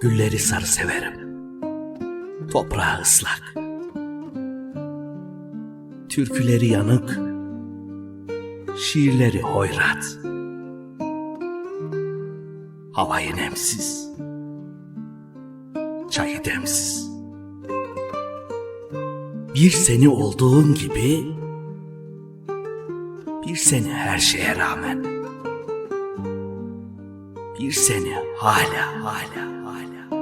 Gülleri sarı severim. Toprağı ıslak. Türküleri yanık. Şiirleri hoyrat. Havayı nemsiz. Çayı demsiz. Bir seni olduğun gibi bir seni her şeye rağmen bir sene hala hala hala.